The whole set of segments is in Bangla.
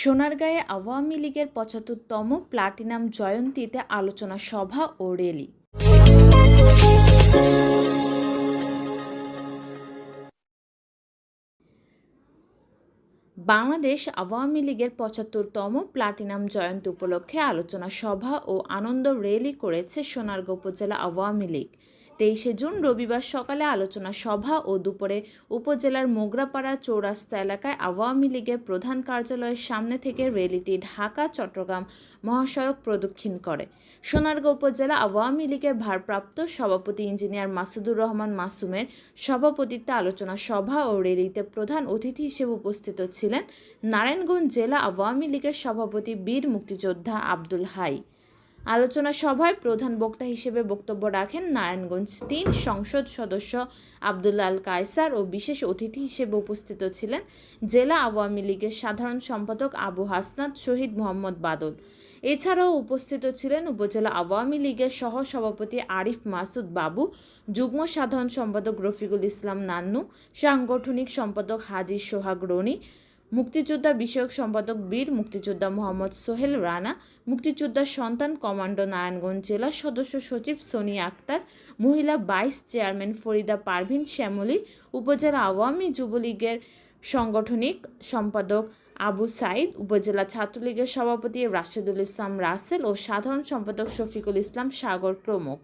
সোনারগাঁয়ে আওয়ামী লীগের পঁচাত্তরতম প্লাটিনাম জয়ন্তীতে আলোচনা সভা ও র্যালি। বাংলাদেশ আওয়ামী লীগের পঁচাত্তরতম প্লাটিনাম জয়ন্তী উপলক্ষে আলোচনা সভা ও আনন্দ র্যালি করেছে সোনারগাঁও উপজেলা আওয়ামী লীগ। তেইশে জুন রবিবার সকালে আলোচনা সভা ও দুপুরে উপজেলার মোগরাপাড়া চৌরাস্তা এলাকায় আওয়ামী লীগের প্রধান কার্যালয়ের সামনে থেকে র্যালিটি ঢাকা, চট্টগ্রাম মহাসড়ক প্রদক্ষিণ করে। সোনারগাঁও উপজেলা আওয়ামী লীগের ভারপ্রাপ্ত সভাপতি ইঞ্জিনিয়ার মাসুদুর রহমান মাসুমের সভাপতিত্বে আলোচনা সভা ও র্যালিতে প্রধান অতিথি হিসেবে উপস্থিত ছিলেন নারায়ণগঞ্জ জেলা আওয়ামী লীগের সভাপতি বীর মুক্তিযোদ্ধা আব্দুল হাই। আলোচনা সভায় প্রধান বক্তা হিসেবে বক্তব্য রাখেন নারায়ণগঞ্জ তিন সংসদ সদস্য আব্দুল্লাহ আল কায়সার ও বিশেষ অতিথি হিসেবে উপস্থিত ছিলেন জেলা আওয়ামী লীগের সাধারণ সম্পাদক আবু হাসনাত শহীদ মোহাম্মদ বাদল। এছাড়াও উপস্থিত ছিলেন উপজেলা আওয়ামী লীগের সহ সভাপতি আরিফ মাসুদ বাবু, যুগ্ম সাধারণ সম্পাদক রফিকুল ইসলাম নান্নু, সাংগঠনিক সম্পাদক হাজির সোহাগ রনি মুক্তিযোদ্ধা বিষয়ক সম্পাদক বীর মুক্তিযোদ্ধা মোহাম্মদ সোহেল রানা মুক্তিযোদ্ধার সন্তান কমান্ডো নারায়ণগঞ্জ জেলা সদস্য সচিব সোনিয়া আক্তার, মহিলা ভাইস চেয়ারম্যান ফরিদা পারভিন শ্যামলী, উপজেলা আওয়ামী যুবলীগের সাংগঠনিক সম্পাদক আবু সাইদ, উপজেলা ছাত্রলীগের সভাপতি রাশেদুল ইসলাম রাসেল ও সাধারণ সম্পাদক শফিকুল ইসলাম সাগর প্রমুখ।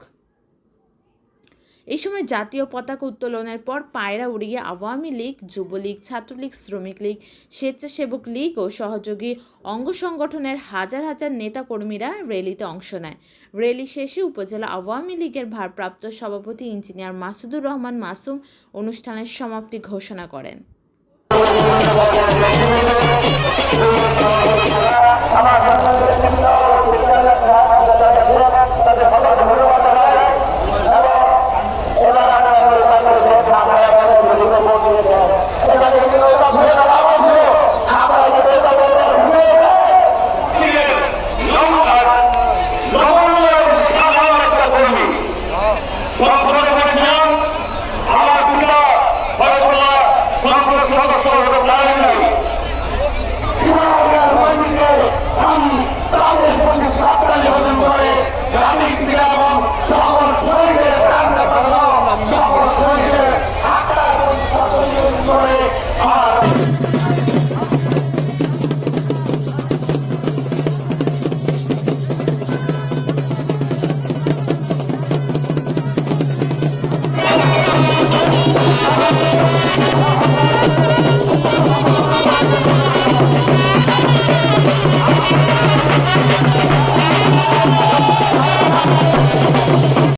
এই সময় জাতীয় পতাকা উত্তোলনের পর পায়রা উড়িয়ে আওয়ামী লীগ, যুবলীগ, ছাত্রলীগ, শ্রমিক লীগ, স্বেচ্ছাসেবক লীগ ও সহযোগী অঙ্গ সংগঠনের হাজার হাজার নেতাকর্মীরা র্যালিতে অংশ নেয়। র্যালি শেষে উপজেলা আওয়ামী লীগের ভারপ্রাপ্ত সভাপতি ইঞ্জিনিয়ার মাসুদুর রহমান মাসুম অনুষ্ঠানের সমাপ্তি ঘোষণা করেন। আমার